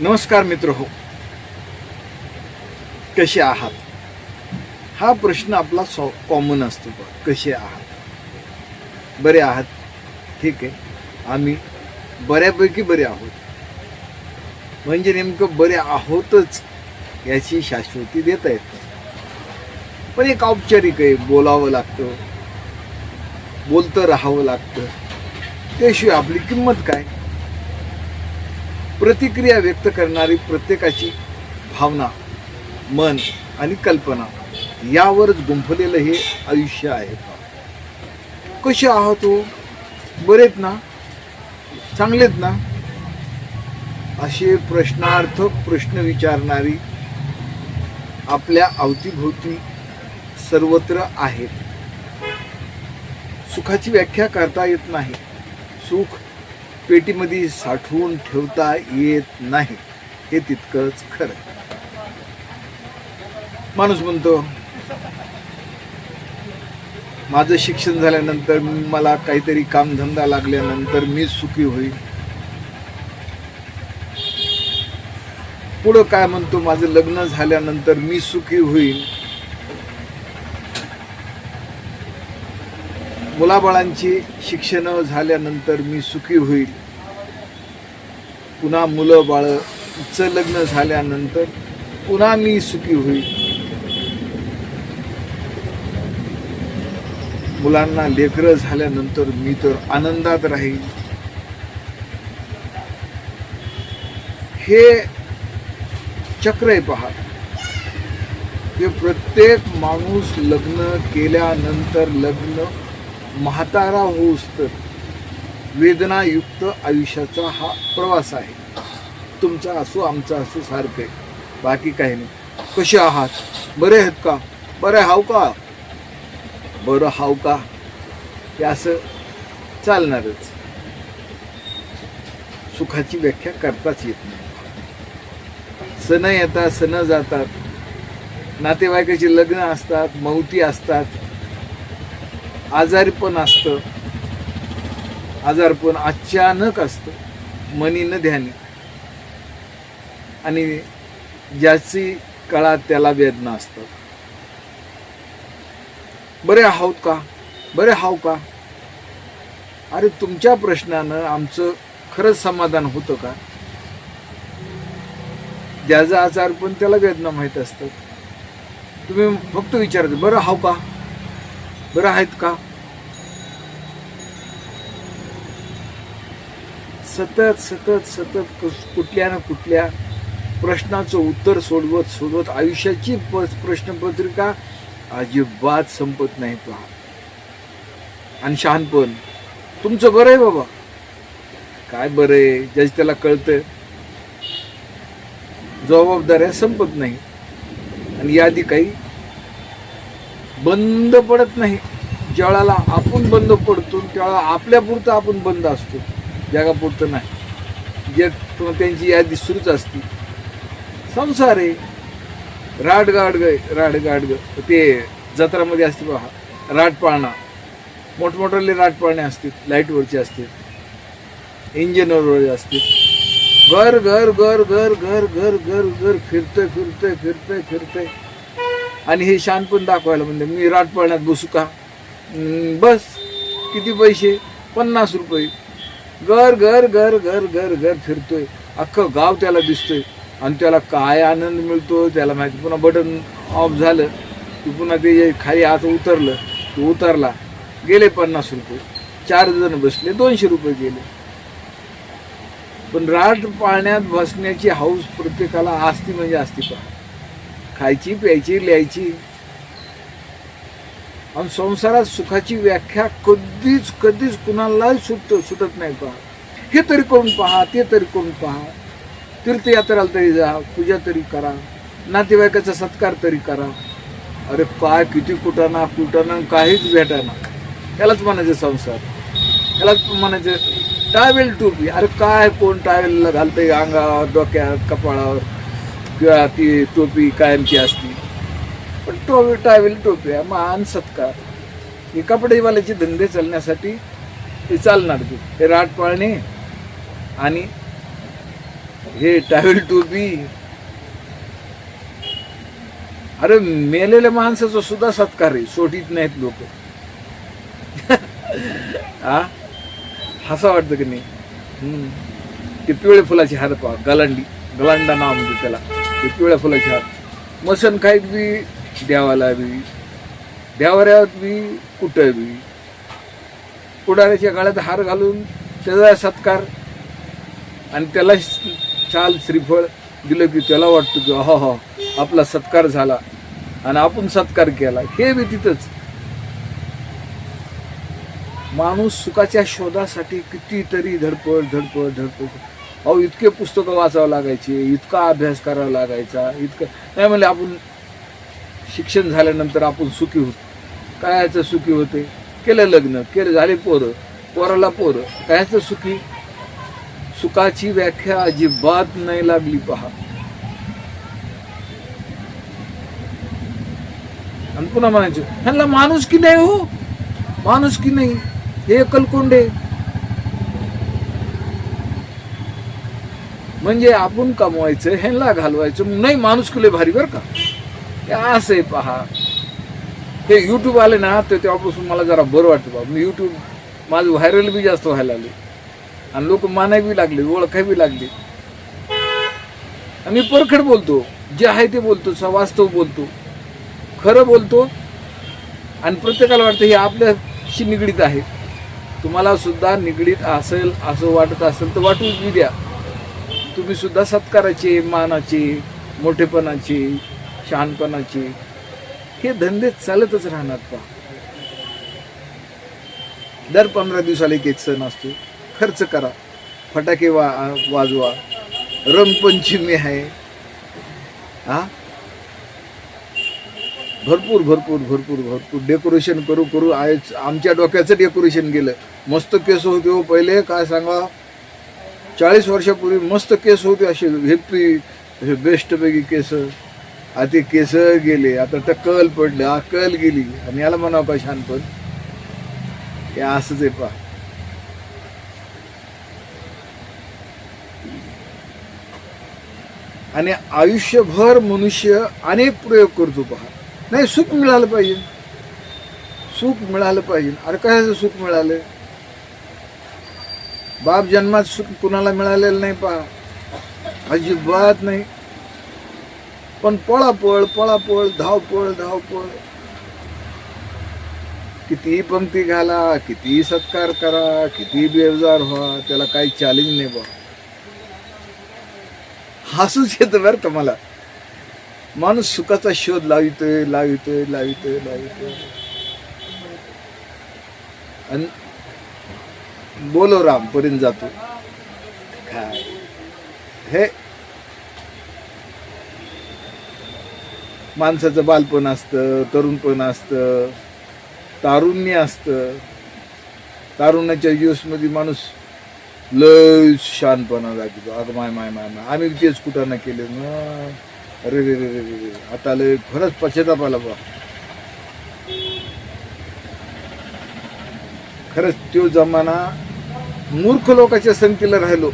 नमस्कार मित्र हो. कसे आहात? हा प्रश्न आपला सॉ कॉमन असतो बा कसे आहात? बरे आहात? ठीक आहे. आम्ही बऱ्यापैकी बरे आहोत. म्हणजे नेमकं बरे आहोतच याची शाश्वती देता येत नाही. पण एक औपचारिक आहे बोलावं लागतं. बोलतं राहावं लागतं. त्याशिवाय आपली किंमत काय? प्रतिक्रिया व्यक्त करणारी प्रत्येकाची भावना मन आणि कल्पना यावरच गुंफलेलं हे आयुष्य आहे. कसे आहात हो बरेत ना? चांगलेत ना? असे प्रश्नार्थक प्रश्न विचारणारी आपल्या अवतीभोवती सर्वत्र आहेत. सुखाची व्याख्या करता येत नाही. सुख पेटीमध्ये साठवून ठेवता येत नाही. हे तितकंच खरं माणूस म्हणतो माझं शिक्षण झाल्यानंतर मला काहीतरी कामधंदा लागल्यानंतर मी सुखी होईल पुढं काय म्हणतो माझं लग्न झाल्यानंतर मी सुखी होईल मुलाबाळांची शिक्षणं झाल्यानंतर मी सुखी होईल. पुन्हा मुलं बाळचं लग्न झाल्यानंतर पुन्हा मी सुखी होईल. मुलांना लेकरं झाल्यानंतर मी तर आनंदात राहील. हे चक्र आहे पहा. ते प्रत्येक माणूस लग्न केल्यानंतर लग्न म्हातारा होऊस तर वेदनायुक्त आयुष्याचा हा प्रवास आहे. तुमचा असो आमचा असो सारखं. आहे बाकी काही नाही. कसे आहात? बरे आहेत का? बरे हाव का? बरं हाव का? हे असं चालणारच. सुखाची व्याख्या करताच येत नाही. सण येतात सण जातात. नातेवाईकाची लग्न असतात मौती असतात. आजारपण असतं. आजारपण अचानक असतं. मनीनं न ध्यानी. आणि ज्याची कळा त्याला वेदना असतात. बरे आहोत का? बरे हाव का? अरे तुमच्या प्रश्नानं आमचं खरंच समाधान होतं का? ज्याचा आजार पण त्याला वेदना माहीत असतात. तुम्ही फक्त विचारत बरं हाव का? बरं आहेत का? सतत सतत सतत कुठल्या ना कुठल्या प्रश्नाचं उत्तर सोडवत सोडवत आयुष्याची प प्रश्नपत्रिका अजिबात संपत नाही पहा. आणि शहाणपण. तुमचं बरं आहे बाबा. काय बरं आहे? ज्याची त्याला कळतं जबाबदाऱ्या संपत नाही. आणि यादी काही बंद पडत नाही. ज्यावेळेला आपण बंद पडतो त्यावेळेला आपल्यापुरतं आपण बंद असतो. जगापुरतं नाही. जग त्यांची यादी सुरूच असते. संसार आहे राडगाड ग राडगाड ग ते जत्रामध्ये असते पहा राट पाळणा मोठमोठाले राट पाळणे असतात लाईटवरचे असतात इंजिनवरवरचे असतात घर घर घर घर घर घर घर घर फिरतोय फिरतोय फिरतोय फिरतोय. आणि हे शान पण दाखवायला म्हणते मी राट पाळण्यात बसू का? बस. किती पैसे? पन्नास रुपये. घर घर घर घर घर घर फिरतोय. अख्खं गाव त्याला दिसतोय. आणि त्याला काय आनंद मिळतो त्याला माहिती पुन्हा बटन ऑफ झालं की पुन्हा ते खाली आत उतरलं तो उतरला. गेले पन्नास रुपये. चार जण बसले दोनशे रुपये गेले. पण राट पाळण्यात बसण्याची हाऊस प्रत्येकाला असती म्हणजे असती पहा खायची प्यायची लिहायची. आणि संसारात सुखाची व्याख्या कधीच कधीच कुणालाही सुट सुटत नाही पहा. हे तरी करून पहा ते तरी करून पहा. तीर्थयात्राला तरी जा पूजा तरी करा नातेवाईकाचा सत्कार तरी करा. अरे काय किती कुटाना कुटाना काहीच भेटाना. त्यालाच म्हणायचं संसार. त्यालाच म्हणायचं टावेल टोपी अरे काय कोण टावेल घालतंय अंगावर डोक्यात कपाळावर. किंवा ती टोपी कायमची असती. पण टोपी टावेल टोपी आहे मान सत्कार. हे कपडेवाल्याचे धंदे चालण्यासाठी ते चालणार ते. हे राट पाळणे आणि हे टावेल टोपी. अरे मेलेल्या माणसाचा सुद्धा सत्कार आहे सोटीत नाहीत लोक. हा हसा वाटतं की नाही? हम्म. ते पिवळे फुलाची हार पहा गलांडी. गलांडा नाव म्हणजे त्याला. ते पिवळ्या फुलाची हार. मसन खाईत बी देवाला बी देवाऱ्यात बी कुठं बी. पुढाऱ्याच्या गळ्यात हार घालून त्याचा सत्कार आणि त्याला छाल श्रीफळ दिलं की त्याला वाटतं की हो हो आपला सत्कार झाला आणि आपण सत्कार केला. हे बी तिथंच. माणूस सुखाच्या शोधासाठी कितीतरी धडपड धडपड धडपड अहो इतके पुस्तकं वाचावं लागायचे इतका अभ्यास करावा लागायचा इतकं नाही म्हणजे आपण शिक्षण झाल्यानंतर आपण सुखी होतो. कायचं सुखी होते? केलं लग्न केलं झाले पोरं पोराला पोरं. कायचं सुखी? सुखाची व्याख्या अजिबात नाही लागली पहा. आणि पुन्हा म्हणायचं ह्यांना माणूस की नाही हो? माणूस की नाही? हे कलकोंडे म्हणजे आपण कमवायचं ह्यांना घालवायचं. नाही माणूस कुले भारी बरं का? हे असं आहे पहा. हे युट्यूब आले ना तर तेव्हापासून मला जरा बरं वाटतं बाबा. मी युट्यूब माझं व्हायरल बी जास्त व्हायला लागले. आणि लोक मानाय बी लागले ओळखाय बी लागले. आणि मी परखड बोलतो. जे आहे ते बोलतो स- वास्तव बोलतो. खरं बोलतो. आणि प्रत्येकाला वाटतं हे आपल्याशी निगडीत आहे. तुम्हाला सुद्धा निगडीत असेल असं वाटत असेल तर वाटूच बी द्या. तुम्ही सुद्धा सत्काराची मानाची मोठेपणाची शहाणपणाची हे धंदे चालतच राहणार पहा. दर पंधरा दिवसाला एक एक सण असतो. खर्च करा. फटाके वा वाजवा. रंगपंचमी आहे. हा? भरपूर भरपूर भरपूर भरपूर. डेकोरेशन करू करू. आय आमच्या डोक्याचं डेकोरेशन गेलं. मस्त केस होते हो पहिले. काय सांगा? चाळीस वर्षापूर्वी मस्त केस होते असे. हेप्पी बेस्टपैकी केस. आता ते केस गेले आता टक्कल पडलं. कल गेली. आणि याला म्हणावं का छानपण हे असंच आहे पा आणि आयुष्यभर मनुष्य अनेक प्रयोग करतो पहा. नाही सुख मिळालं पाहिजे. सुख मिळालं पाहिजे. अरे कशाचं सुख मिळालं? बाप जन्मात सुख कुणाला मिळालेलं नाही पहा अजिबात नाही. पण पळापळ पळापळ धावपळ धावपळ. कितीही पंक्ती घाला कितीही सत्कार करा कितीही बेजार व्हा त्याला काही चॅलेंज नाही बा हसूच येतं बरं का मला. माणूस सुखाचा शोध लावितोय लावितोय लावितोय लावितोय. आणि बोलो राम पर्यंत जातो. काय हे. माणसाचं बालपण असतं तरुणपण असतं तारुण्य असतं. तारुण्याच्या दिवसमध्ये माणूस लय शानपणा जातो अगं माय माय माय माय. आम्ही तेच कुठं ना केले ना. अरे रे रे रे रे. रे आता लय खरंच पश्चाताप आला बा. खरंच तो जमाना मूर्ख लोकाच्या संगतीला राहिलो.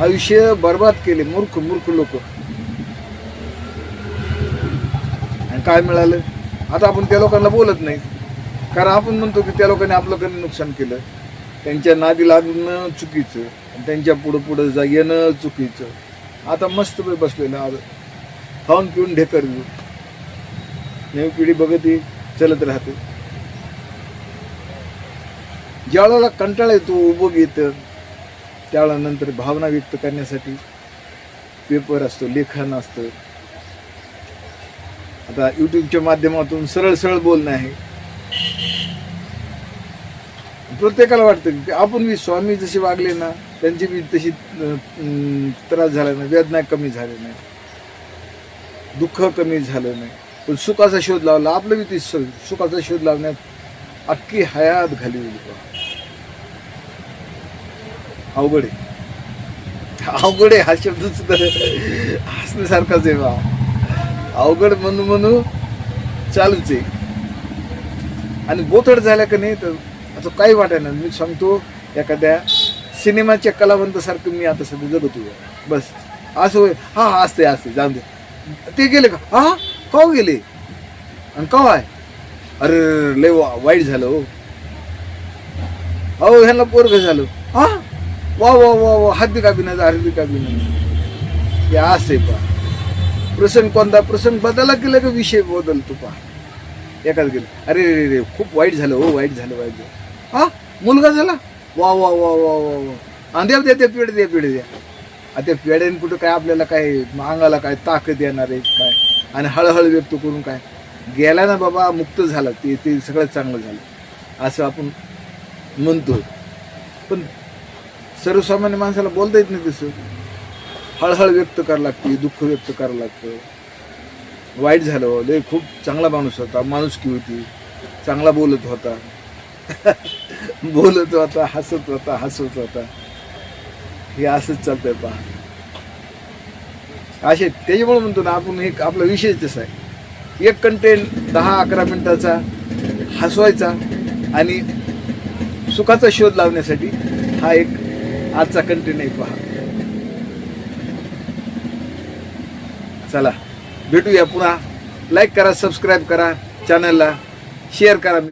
आयुष्य बर्बाद केले मूर्ख मूर्ख लोक. आणि काय मिळालं? आता आपण त्या लोकांना बोलत नाही. कारण आपण म्हणतो की त्या लोकांनी आपलं कधी नुकसान केलं. त्यांच्या नादी लागणं चुकीचं. आणि त्यांच्या पुढं पुढं जा येणं चुकीचं. आता मस्त वेळ बसलेलं आज. खाऊन पिऊन ढेकर घेऊ नवी पिढी बघत चलत राहते. ज्यावेळेला कंटाळा येतो उभं येतं त्यावेळेला नंतर भावना व्यक्त करण्यासाठी पेपर असतो लेखन असतं. आता यूट्यूबच्या माध्यमातून सरळ सरळ बोलणं आहे. प्रत्येकाला वाटतं की आपण बी स्वामी जसे वागले ना त्यांची बी तशी त्रास झाला नाही वेदना कमी झाले नाही. दुःख कमी झालं नाही. पण सुखाचा शोध लावला आपलं बी ते सुखाचा शोध लावण्यात अख्खी हयात घाली बा. अवघड आहे. अवघड आहे हा शब्द सुद्धा हसण्यासारखाच आहे बा. अवघड म्हणू म्हणू चालूच आहे. आणि बोथड झाल्या का नाही तर आता काही वाटायला मी सांगतो एखाद्या सिनेमाच्या कलावंतासारखं मी आता सध्या जगत. होतो बस. असं होय. हा हा असते असते जाऊन दे. ते गेले का? हा का गेले? आणि का आहे? अरे लय वा- वाईट झालं हो. अहो ह्यांना पोरग झालं. हा वा वा वा वा हद्दी का बिना हद्दी का हे असते पा प्रसंग कोणता? प्रसंग बदलला की का विषय बदलतो पा एकाच गेलं. अरे रे रे खूप वाईट झालं हो वाईट झालं वाईट झालं. हा मुलगा झाला? वा वा वा वा वा वा. आणि द्या द्या त्या पेढे द्या पेढे द्या. आता त्या पेढ्याने कुठं काय आपल्याला काय अंगाला काय ताकद येणार आहे काय? आणि हळहळ व्यक्त करून काय? गेला ना बाबा मुक्त झाला. ते ते सगळं चांगलं झालं. असं आपण म्हणतो. पण सर्वसामान्य माणसाला बोलता येत नाही तसं. हळहळ व्यक्त करावं लागते दुःख व्यक्त करावं लागतं. वाईट झालं लय खूप चांगला माणूस होता माणुसकी होती. चांगला बोलत होता. बोलत होता हसत होता हसत होता. हे असंच चालतंय पहा. असे त्याच्यामुळे म्हणतो ना आपण एक आपला विषय तसा आहे. एक कंटेंट दहा अकरा मिनिटाचा हसवायचा आणि सुखाचा शोध लावण्यासाठी हा एक आजचा कंटेंट आहे पहा. चला भेटूया पुन्हा. लाईक करा सबस्क्राईब करा चॅनलला शेअर करा.